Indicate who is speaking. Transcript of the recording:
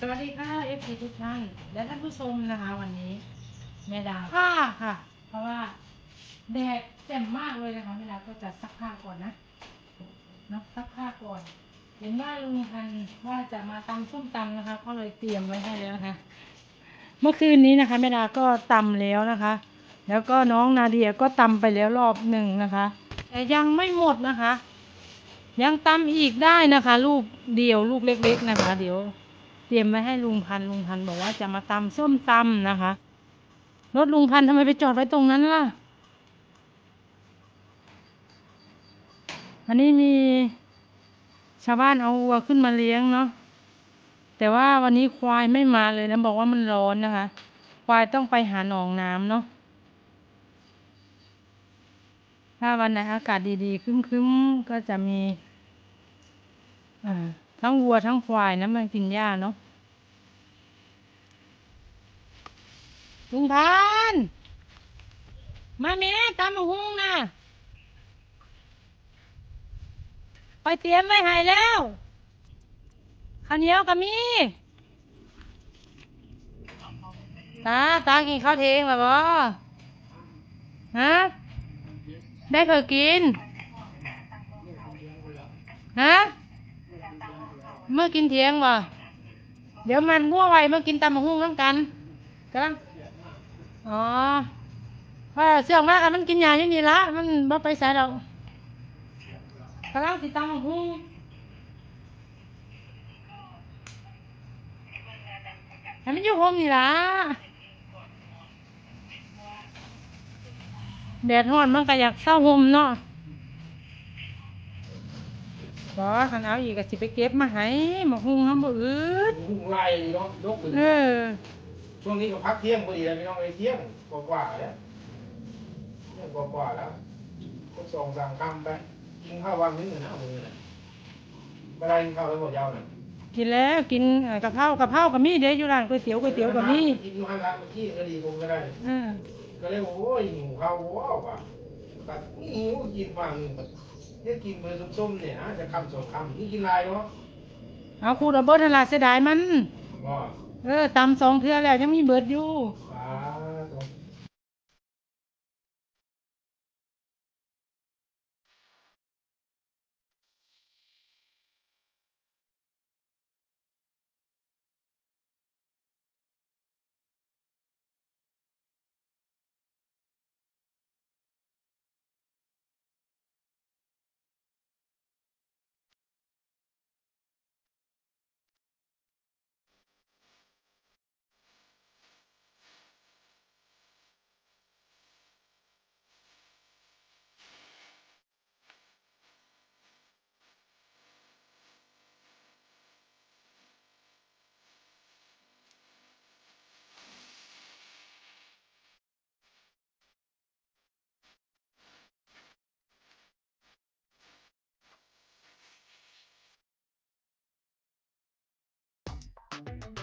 Speaker 1: สวัสดีค่ะเอฟซีทุกท่านและท่านผู้ชมนะคะ วันนี้ แม่ดาผ้าค่ะ เพราะว่าแดดเต็มมากเลยนะคะแม่ดาก็จะซักผ้าก่อนนะเนาะซักผ้าก่อน เห็นว่าลุงพันธุ์ว่าจะมาตำส้มตำนะคะ ก็เลยเตรียมไว้ให้แล้วนะคะเมื่อคืนนี้นะคะแม่ดาก็ตำแล้วนะคะ แล้วก็น้องนาเดียก็ตำไปแล้วรอบหนึ่งนะคะ แต่ยังไม่หมดนะคะ ยังตำอีกได้นะคะ ลูกเดียวลูกเล็ก ๆ นะคะ เดี๋ยว เตรียมไว้ให้ลุงพันลุงพันบอกว่าจะมาตำส้มตำนะคะ รถลุงพันทำไมไปจอดไว้ตรงนั้นล่ะ อันนี้มีชาวบ้านเอาวัวขึ้นมาเลี้ยงเนาะแต่ว่าวันนี้ควายไม่มาเลยนะบอกว่ามันร้อนนะคะ ควายต้องไปหาหนองน้ำเนาะถ้าวันไหนอากาศดีๆ ครึ้มๆ ก็จะมีอ่า ทั้งวัวทั้งควายนะมันกินหญ้าเนาะลุงพัน มาแม่ตามมาหุงนะไปเตรียมไว้ให้แล้วข้าวเหนียวก็มีตาตากินข้าวเทงแบบบ่ฮะ ได้เผื่อกิน ฮะ เมื่อกินเทียงบ่เดี๋ยวมันง่วงไวเมื่อกินตำมะฮุ่งน้ำกันกำลังอ๋อว่าเสื่องมากอันมันกินยาอย่างนี้ละมันบ่ไปใส่ดอกกำลังสิตำมะฮุ่งให้มันอยู่ห้องนี่ละแดดร้อนมันก็อยากเศร้าห่มเนาะ บอคันเอาอีกก็สิไปเก็บมาให้หมกฮุงเขาบ่อืด
Speaker 2: หุ่งไล่เนาะยกขึ้น
Speaker 1: เออ
Speaker 2: ช่วงนี้ก็พักเที่ยงพอดีเลยพี่น้องไอ้เที่ยงกว่าๆแล้วเที่ยงกว่าๆแล้วก็ส่งสั่งคำไปกินข้าววันนึงนะมือน่ะเวลากินข้าวแล้วหมดยาวน่ะ
Speaker 1: กินแล้วกินเอ่อกะเพรากะเพราก็มีเด้อยู่ร้านก๋วยเตี๋ยวก๋วยเตี๋ยวก็มี
Speaker 2: กินอยู่ห้างร้านเมื่อกี้ก็ดีผมก็ได้
Speaker 1: เออ
Speaker 2: ก็เลยโอ้ยหิวข้าวว้าวว่ะตัดหิวกินฟังเนี่ยกินเบอร์ส้มๆเนี่ยนะจะคำสองคำนี่กินลายเนาะ
Speaker 1: เอาคูดเอาเบิดนั่นล่ะเสียดายมัน
Speaker 2: ว่า
Speaker 1: เออตำสองเทื่อแล้วยังมีเบิดอยู่
Speaker 2: Bye.